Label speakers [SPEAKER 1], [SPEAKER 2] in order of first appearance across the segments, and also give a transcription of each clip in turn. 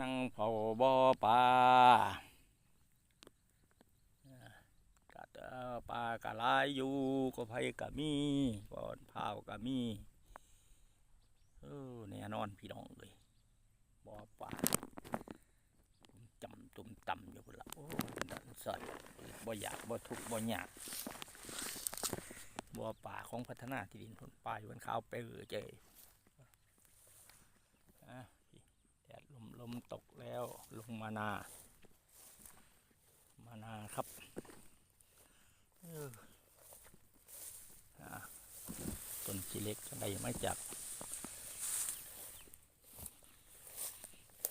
[SPEAKER 1] นั่งเผาบ่อปลาอ่ากะเอ่อปลากะลายอยู่ก็ไผกะมีก่อนพาวกะมีเออแน่นอนพี่น้องเลยบ่อปลาจำตุ่มต่ำอยู่พุ่นละโอ้ดันใส่บ่อยากบ่ทุกบ่อยากบ่อป่าของพัฒนาที่ดินพุ่นป่ายู่บนเขาวเปือเจยอะ แดดลมลมตกแล้วลง มานา มานาครับต้นชีเล็กอะไรมาจาก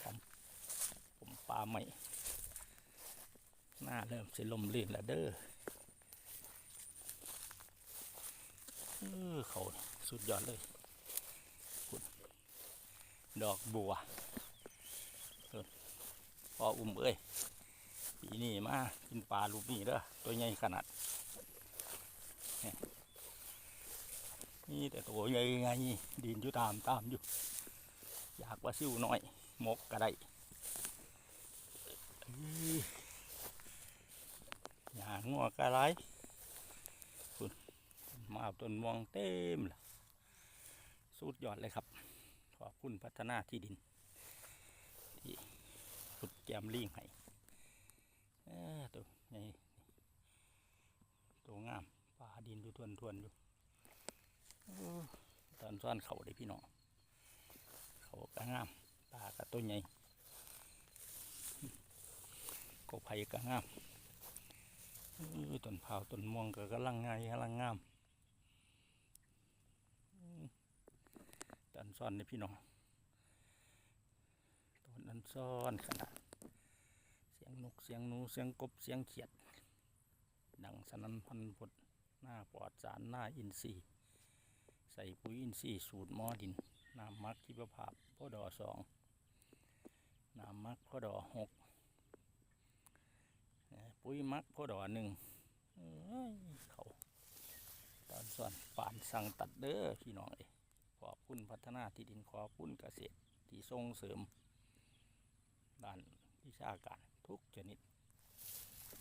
[SPEAKER 1] ผมผมปลาใหม่ หน้าเริ่มสิลมลื่นแล้วเด้อเออเขาสุดยอดเลย ดอกบัว พออุ้มเอ้ยปีนี้มากินปลาลูกนี่เด้อตัวใหญ่ขนาดนี่แต่ตัวใหญ่ไงดินอยู่ตามตามอยู่ อยากว่าซิ่วหน่อยหมกก็ไดอยหยางัวกระไรคุณมาต้นมวงเต็มเลยสุดยอดเลยครับ ขอบคุณพัฒนาที่ดิน แจมลิงให้ตัวใหญ่ตัวงามปลาดินอยู่ทวนทวนอยู่ตอนซ่อนเขาได้พี่น้องเขาก็งามปลาก็ตัวใหญ่กบไผ่ก็งามต้นเผาวต้นม่วงก็กำลังงายกำลังงามตอนซ่อนได้พี่น้องต้นนั้นซ่อนขนาด สียงนกเสียงหนูเสียงกบเสียงเขียด ดังสนันพันพดหน้าปลอดสารหน้าอินทรีย์ ใส่ปุ๋ยอินทรีย์สูตรหมอดินน้ำมักที่ประภาพพ่อดอสองน้ำมักพ่อดอหกปุ๋ยมักพ่อดอหนึ่งเขาตอนส่วนป่านสั่งตัดเด้อพี่น้องเอขอบคุณพัฒนาที่ดินขอบคุณเกษตรที่ส่งเสริมด้านวิชาการ ทุกชนิด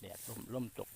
[SPEAKER 1] แดดลมลมตก